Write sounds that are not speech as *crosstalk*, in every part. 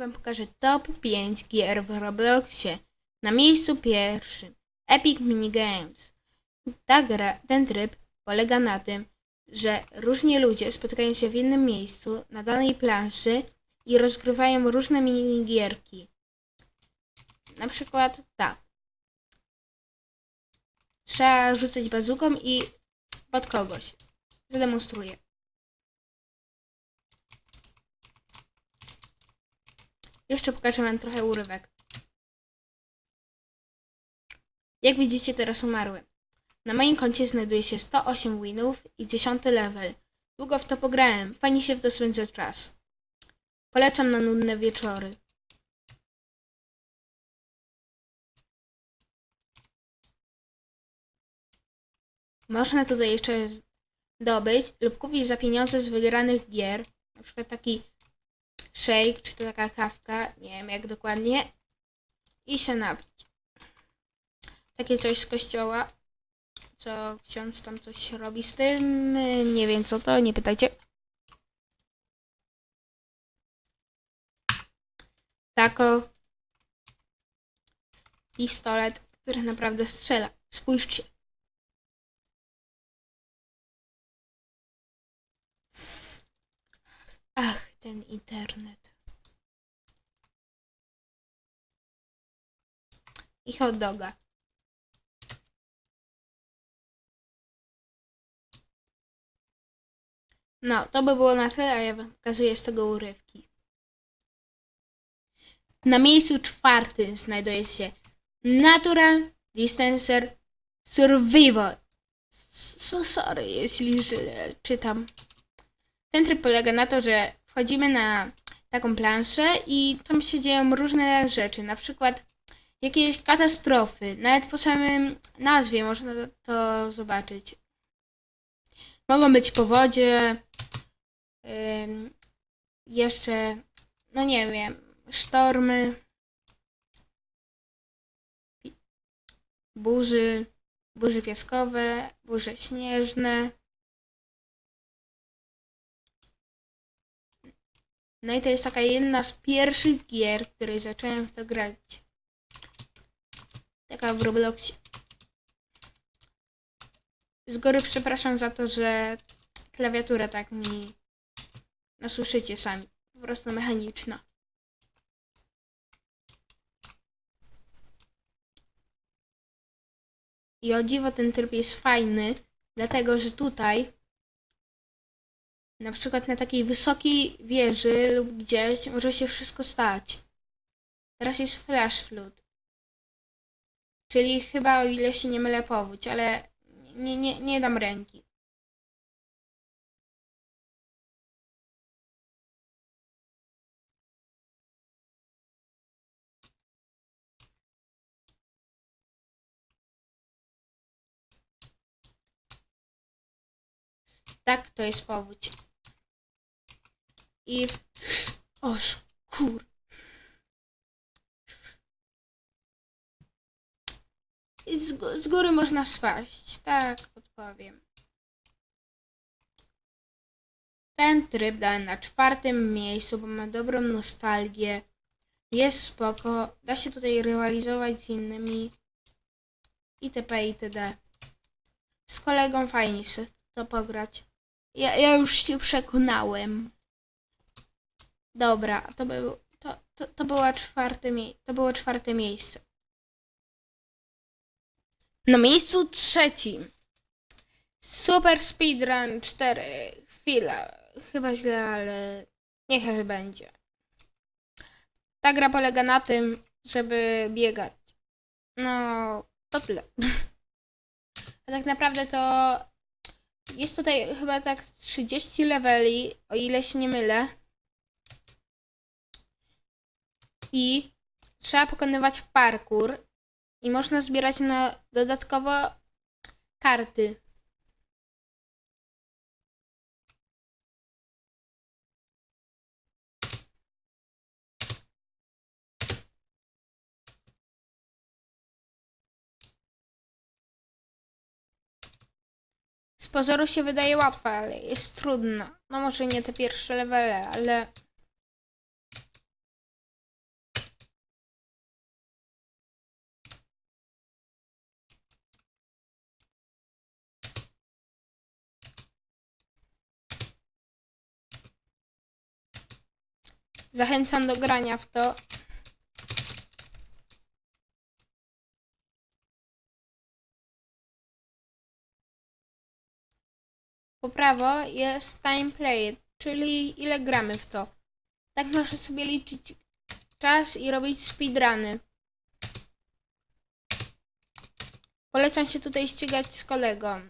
wam pokażę top 5 gier w Robloxie. Na miejscu pierwszym Epic Minigames. Ta gra, ten tryb polega na tym, że różni ludzie spotykają się w innym miejscu na danej planszy i rozgrywają różne minigierki. Na przykład tak. Trzeba rzucać bazuką i pod kogoś. Zademonstruję. Jeszcze pokażę wam trochę urywek. Jak widzicie, teraz umarłem. Na moim koncie znajduje się 108 winów i 10 level. Długo w to pograłem, fajnie się w to spędza czas. Polecam na nudne wieczory. Można tutaj jeszcze zdobyć lub kupić za pieniądze z wygranych gier. Na przykład taki shake, czy to taka kawka, nie wiem jak dokładnie. I się. Takie coś z kościoła. Co ksiądz tam coś robi z tym. Nie wiem co to, nie pytajcie. Tako. Pistolet, który naprawdę strzela. Spójrzcie. Ten internet. I hot doga. No, to by było na tyle, a ja wam pokazuję z tego urywki. Na miejscu czwartym znajduje się Natural Distancer Survival. So, sorry, jeśli źle czytam. Ten tryb polega na to, że wchodzimy na taką planszę i tam się dzieją różne rzeczy, na przykład jakieś katastrofy. Nawet po samym nazwie można to zobaczyć. Mogą być powodzie, ym, jeszcze, no nie wiem, sztormy, burzy, burzy piaskowe, burze śnieżne. No i to jest taka jedna z pierwszych gier, której zacząłem w to grać. Taka w Robloxie. Z góry przepraszam za to, że klawiatura tak mi... No słyszycie sami. Po prostu mechaniczna. I o dziwo ten tryb jest fajny, dlatego że tutaj na przykład na takiej wysokiej wieży lub gdzieś może się wszystko stać. Teraz jest flash flood. Czyli chyba o ile się nie mylę powódź, ale nie, nie, nie dam ręki. Tak, to jest powódź. I... Oż, kur... I z, z góry można spaść. Tak, odpowiem. Ten tryb dałem na czwartym miejscu, bo ma dobrą nostalgię. Jest spoko. Da się tutaj rywalizować z innymi. Itp. itd. Z kolegą fajnie się to pograć. Ja, ja już się przekonałem. Dobra, to, był, to, to, to, czwarte mie- to było czwarte miejsce. Na miejscu trzecim. Super Speedrun 4. Chwila. Chyba źle, ale niech będzie. Ta gra polega na tym, żeby biegać. No, to tyle. *laughs* A tak naprawdę to jest tutaj chyba tak 30 leveli, o ile się nie mylę. I trzeba pokonywać parkour i można zbierać na dodatkowo karty. Z pozoru się wydaje łatwe, ale jest trudno. No może nie te pierwsze levele, ale Zachęcam do grania w to. Po prawo jest time play, czyli ile gramy w to. Tak można sobie liczyć czas i robić speedruny. Polecam się tutaj ścigać z kolegą.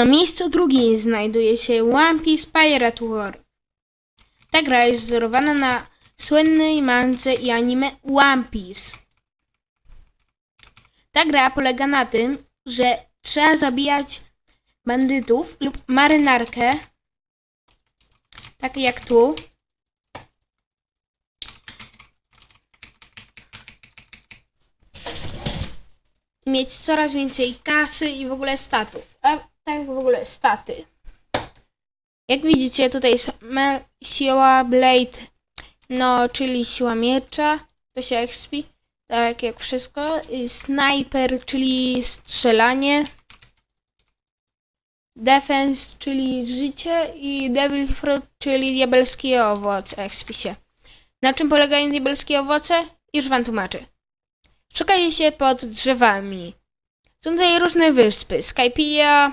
Na miejscu drugim znajduje się One Piece Pirate War. Ta gra jest wzorowana na słynnej mance i anime One Piece. Ta gra polega na tym, że trzeba zabijać bandytów lub marynarkę, tak jak tu. Mieć coraz więcej kasy i w ogóle statów. A tak w ogóle staty. Jak widzicie, tutaj jest siła Blade, no, czyli siła miecza, to się expi, tak jak wszystko. Sniper, czyli strzelanie. Defense, czyli życie i Devil Fruit, czyli diabelski owoc, expi się. Na czym polegają diabelskie owoce? Już wam tłumaczę. Szukacie się pod drzewami. Są tutaj różne wyspy. Skypia,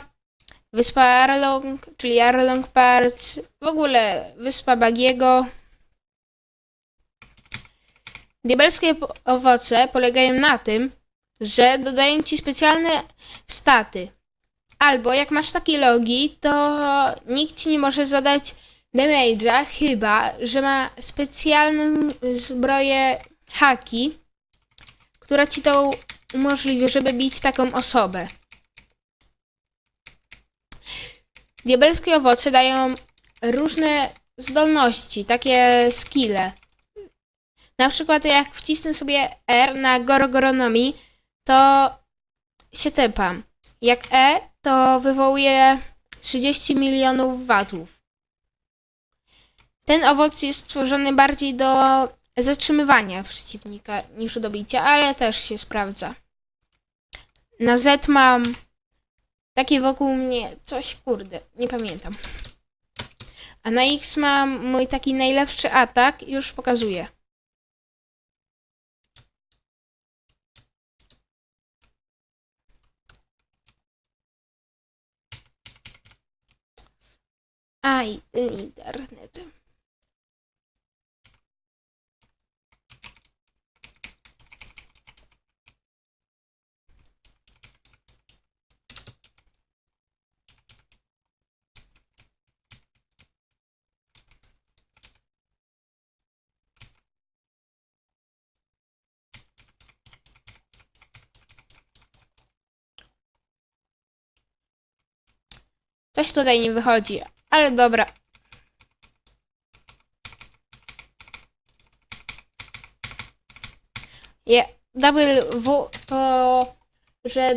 wyspa Arlong, czyli Arlong Parts, w ogóle wyspa Bagiego. Diabelskie owoce polegają na tym, że dodają ci specjalne staty. Albo jak masz takie logi, to nikt ci nie może zadać damage'a, chyba że ma specjalną zbroję haki, która ci to umożliwi, żeby bić taką osobę. Diabelskie owoce dają różne zdolności, takie skille. Na przykład jak wcisnę sobie R na Gorogoronomi, to się tepam. Jak E, to wywołuje 30 milionów watów. Ten owoc jest stworzony bardziej do zatrzymywania przeciwnika niż do bicia, ale też się sprawdza. Na Z mam takie wokół mnie coś, kurde, nie pamiętam. A na X mam mój taki najlepszy atak, już pokazuję. Aj, internet. Coś tutaj nie wychodzi, ale dobra. Double W to że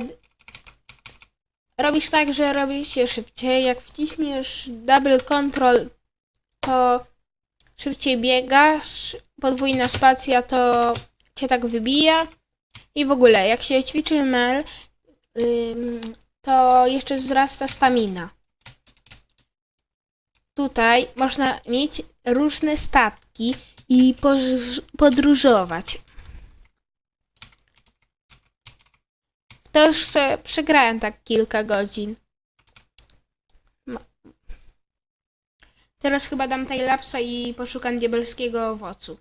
robisz tak, że robi się szybciej. Jak wciśniesz double control, to szybciej biegasz. Podwójna spacja to cię tak wybija. I w ogóle, jak się ćwiczy mel, to jeszcze wzrasta stamina. Tutaj można mieć różne statki i podróżować. To już sobie przegrałem tak kilka godzin. Teraz chyba dam timelapsa i poszukam diabelskiego owocu.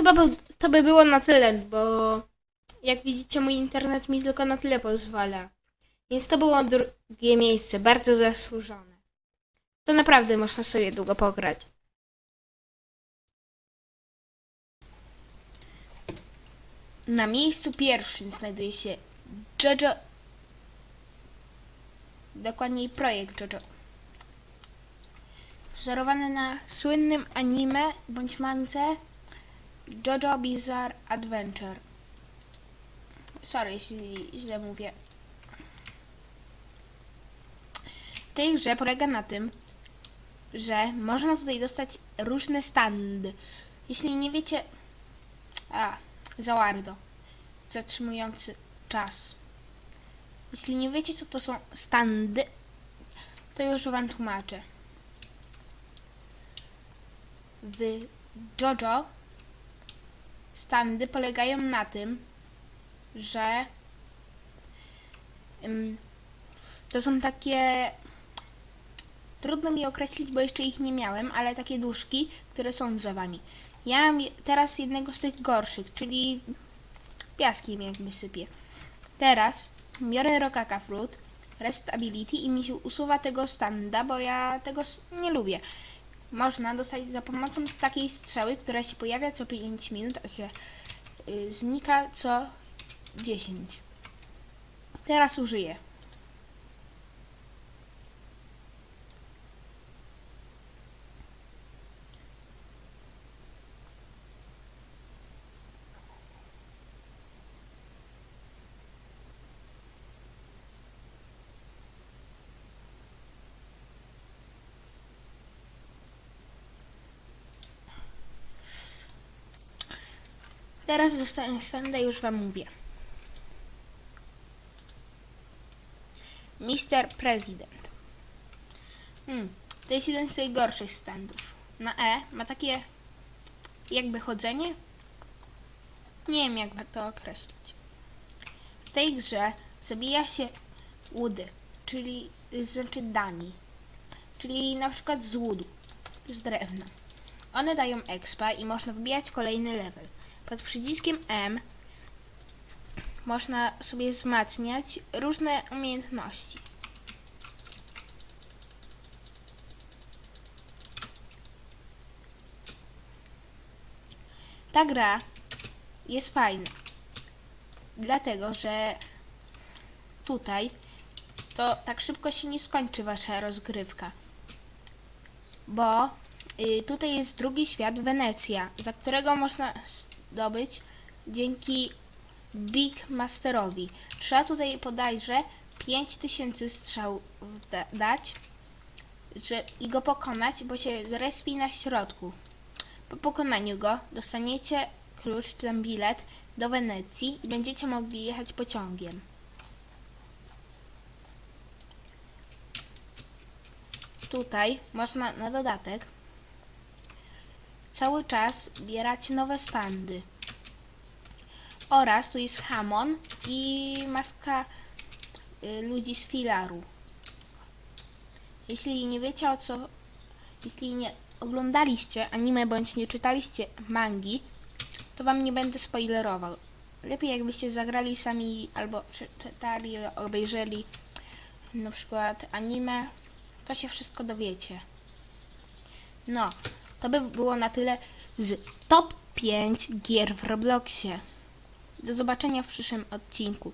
Chyba był, to by było na tyle, bo jak widzicie mój internet mi tylko na tyle pozwala. Więc to było drugie miejsce, bardzo zasłużone. To naprawdę można sobie długo pograć. Na miejscu pierwszym znajduje się JoJo. Dokładniej projekt JoJo. Wzorowany na słynnym anime bądź mance JoJo Bizarre Adventure. Sorry, jeśli źle mówię. W tej grze polega na tym, że można tutaj dostać różne standy. Jeśli nie wiecie... A, Zawardo. Zatrzymujący czas. Jeśli nie wiecie, co to są standy, to już wam tłumaczę. W JoJo standy polegają na tym, że to są takie trudno mi określić, bo jeszcze ich nie miałem, ale takie duszki, które są drzewami. Ja mam teraz jednego z tych gorszych, czyli piaskiem jakby sypie. Teraz biorę Rokaka Fruit, Rest Ability i mi się usuwa tego standa, bo ja tego nie lubię. Można dostać za pomocą takiej strzały, która się pojawia co 5 minut, a się y, znika co 10. Teraz użyję. Teraz dostanę standa i już wam mówię. Mr. President. Hmm, to jest jeden z najgorszych standów. Na E ma takie jakby chodzenie. Nie wiem jak to określić. W tej grze zabija się łudy, czyli znaczy dami. czyli na przykład z łudu, z drewna. One dają expa i można wbijać kolejny level. Pod przyciskiem M można sobie wzmacniać różne umiejętności. Ta gra jest fajna, dlatego że tutaj to tak szybko się nie skończy wasza rozgrywka, bo y, tutaj jest drugi świat Wenecja, za którego można zdobyć dzięki Big Masterowi. Trzeba tutaj bodajże 5000 strzał da- dać że, i go pokonać, bo się zrespi na środku. Po pokonaniu go dostaniecie klucz czy tam bilet do Wenecji i będziecie mogli jechać pociągiem. Tutaj można na dodatek cały czas zbierać nowe standy. Oraz tu jest Hamon i maska y, ludzi z filaru. Jeśli nie wiecie o co, jeśli nie oglądaliście anime bądź nie czytaliście mangi, to wam nie będę spoilerował. Lepiej jakbyście zagrali sami albo czytali, obejrzeli na przykład anime, to się wszystko dowiecie. No, to by było na tyle z top 5 gier w Robloxie. Do zobaczenia w przyszłym odcinku.